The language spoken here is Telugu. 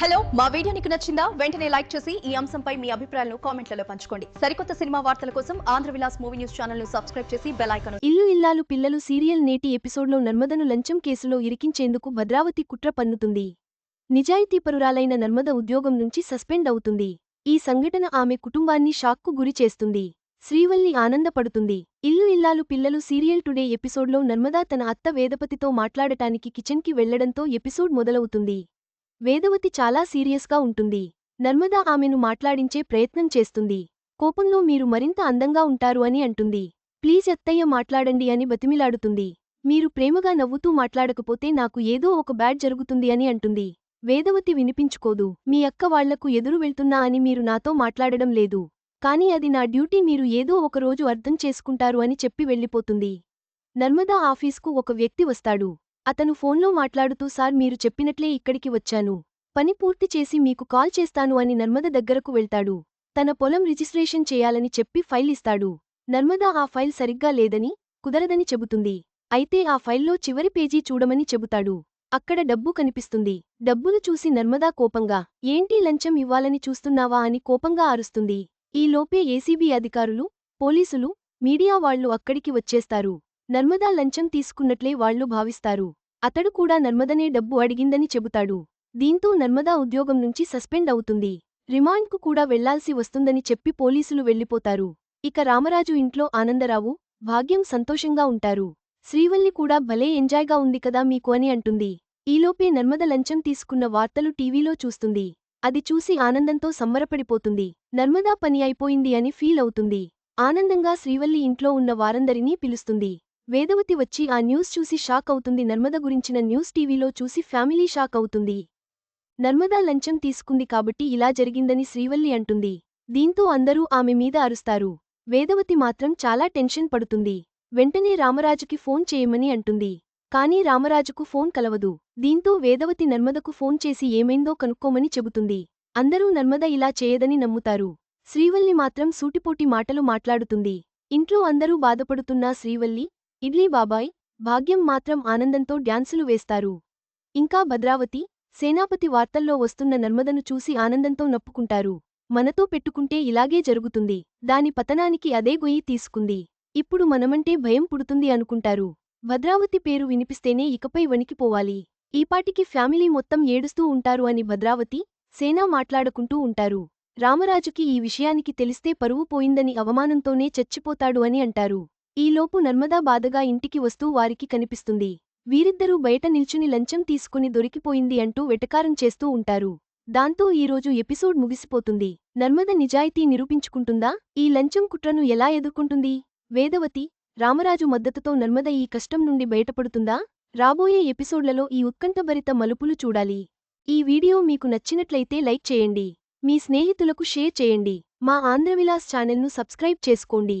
హలో మా వీడియో నీకు నచ్చిందా? వెంటనే లైక్ చేసి ఈ అంశంపై మీ అభిప్రాయాలను కామెంట్లలో పంచుకోండి. సరికొత్త సినిమా వార్తల కోసం ఆంధ్ర విలాస్ మూవీ న్యూస్ ఛానల్ను సబ్స్క్రైబ్ చేసి బెల్ ఐకాన్ ఇల్లు ఇల్లాలు పిల్లలు సీరియల్ నేటి ఎపిసోడ్లో నర్మదను లంచం కేసులో ఇరికించేందుకు భద్రావతి కుట్ర పన్నుతుంది. నిజాయితీపరురాలైన నర్మద ఉద్యోగం నుంచి సస్పెండ్ అవుతుంది. ఈ సంఘటన ఆమె కుటుంబాన్ని షాక్కు గురి చేస్తుంది. శ్రీవల్లి ఆనందపడుతుంది. ఇల్లు ఇల్లాలు పిల్లలు సీరియల్ టుడే ఎపిసోడ్లో నర్మదా తన అత్త వేదపతితో మాట్లాడటానికి కిచెన్కి వెళ్ళడంతో ఎపిసోడ్ మొదలవుతుంది. వేదవతి చాలా సీరియస్గా ఉంటుంది. నర్మదా ఆమెను మాట్లాడించే ప్రయత్నం చేస్తుంది. కోపంలో మీరు మరింత అందంగా ఉంటారు అని అంటుంది. ప్లీజ్ అత్తయ్య మాట్లాడండి అని బతిమిలాడుతుంది. మీరు ప్రేమగా నవ్వుతూ మాట్లాడకపోతే నాకు ఏదో ఒక బ్యాడ్ జరుగుతుంది అని అంటుంది. వేదవతి వినిపించుకోదు. మీ అక్క వాళ్ళకు ఎదురు వెళ్తున్నా అని మీరు నాతో మాట్లాడడం లేదు. కాని అది నా డ్యూటీ మీరు ఏదో ఒకరోజు అర్థం చేసుకుంటారు అని చెప్పి వెళ్ళిపోతుంది. నర్మదా ఆఫీస్కు ఒక వ్యక్తి వస్తాడు. అతను ఫోన్లో మాట్లాడుతూ సార్ మీరు చెప్పినట్లే ఇక్కడికి వచ్చాను. పని పూర్తి చేసి మీకు కాల్ చేస్తాను అని నర్మద దగ్గరకు వెళ్తాడు. తన పొలం రిజిస్ట్రేషన్ చేయాలని చెప్పి ఫైల్ ఇస్తాడు. నర్మద ఆ ఫైల్ సరిగ్గా లేదని కుదరదని చెబుతుంది. అయితే ఆ ఫైల్లో చివరి పేజీ చూడమని చెబుతాడు. అక్కడ డబ్బు కనిపిస్తుంది. డబ్బులు చూసి నర్మదా కోపంగా ఏంటి లంచం ఇవ్వాలని చూస్తున్నావా? అని కోపంగా అరుస్తుంది. ఈలోపే ఏసీబీ అధికారులు పోలీసులు మీడియా వాళ్ళు అక్కడికి వచ్చేస్తారు. నర్మదా లంచం తీసుకున్నట్లే వాళ్ళు భావిస్తారు. అతడు కూడా నర్మదనే డబ్బు అడిగిందని చెబుతాడు. దీంతో నర్మదా ఉద్యోగం నుంచి సస్పెండ్ అవుతుంది. రిమాండ్కు కూడా వెళ్ళాల్సి వస్తుందని చెప్పి పోలీసులు వెళ్ళిపోతారు ఇక రామరాజు ఇంట్లో ఆనందరావు భాగ్యం సంతోషంగా ఉంటారు. శ్రీవల్లి కూడా భలే ఎంజాయ్గా ఉంది కదా మీకు అని అంటుంది. ఈలోపే నర్మద లంచం తీసుకున్న వార్తలు టీవీలో చూస్తుంది. అది చూసి ఆనందంతో సంబరపడిపోతుంది. నర్మదా పని అయిపోయింది అని ఫీల్ అవుతుంది. ఆనందంగా శ్రీవల్లి ఇంట్లో ఉన్న వారందరినీ పిలుస్తుంది. వేదవతి వచ్చి ఆ న్యూస్ చూసి షాక్ అవుతుంది. నర్మద గురించిన న్యూస్ టీవీలో చూసి ఫ్యామిలీ షాక్ అవుతుంది. నర్మదా లంచం తీసుకుంది కాబట్టి ఇలా జరిగిందని శ్రీవల్లి అంటుంది. దీంతో అందరూ ఆమె మీద అరుస్తారు. వేదవతి మాత్రం చాలా టెన్షన్ పడుతుంది. వెంటనే రామరాజుకి ఫోన్ చేయమని అంటుంది. కానీ రామరాజుకు ఫోన్ కలవదు. దీంతో వేదవతి నర్మదకు ఫోన్ చేసి ఏమైందో కనుక్కోమని చెబుతుంది. అందరూ నర్మద ఇలా చేయదని నమ్ముతారు. శ్రీవల్లి మాత్రం సూటిపోటి మాటలు మాట్లాడుతుంది. ఇంట్లో అందరూ బాధపడుతున్నా శ్రీవల్లి ఇడ్లీ బాబాయ్ భాగ్యం మాత్రం ఆనందంతో డ్యాన్సులు వేస్తారు. ఇంకా భద్రావతి సేనాపతి వార్తల్లో వస్తున్న నర్మదను చూసి ఆనందంతో నప్పుకుంటారు. మనతో పెట్టుకుంటే ఇలాగే జరుగుతుంది. దాని పతనానికి అదే గొయ్యి తీసుకుంది. ఇప్పుడు మనమంటే భయం పుడుతుంది అనుకుంటారు. భద్రావతి పేరు వినిపిస్తేనే ఇకపై వణికిపోవాలి ఈపాటికి ఫ్యామిలీ మొత్తం ఏడుస్తూ ఉంటారు అని భద్రావతి సేనా మాట్లాడుకుంటూ ఉంటారు. రామరాజుకి ఈ విషయానికి తెలిస్తే పరువు పోయిందని అవమానంతోనే చచ్చిపోతాడు అని అంటారు. ఈలోపు నర్మదా బాధగా ఇంటికి వస్తూ వారికి కనిపిస్తుంది. వీరిద్దరూ బయట నిల్చుని లంచం తీసుకుని దొరికిపోయింది అంటూ వెటకారం చేస్తూ ఉంటారు. దాంతో ఈరోజు ఎపిసోడ్ ముగిసిపోతుంది. నర్మద నిజాయితీ నిరూపించుకుంటుందా? ఈ లంచం కుట్రను ఎలా ఎదుర్కొంటుంది? వేదవతి రామరాజు మద్దతుతో నర్మద ఈ కష్టం నుండి బయటపడుతుందా? రాబోయే ఎపిసోడ్లలో ఈ ఉత్కంఠభరిత మలుపులు చూడాలి. ఈ వీడియో మీకు నచ్చినట్లయితే లైక్ చేయండి. మీ స్నేహితులకు షేర్ చేయండి. మా ఆంధ్రవిలాస్ ఛానల్ను సబ్స్క్రైబ్ చేసుకోండి.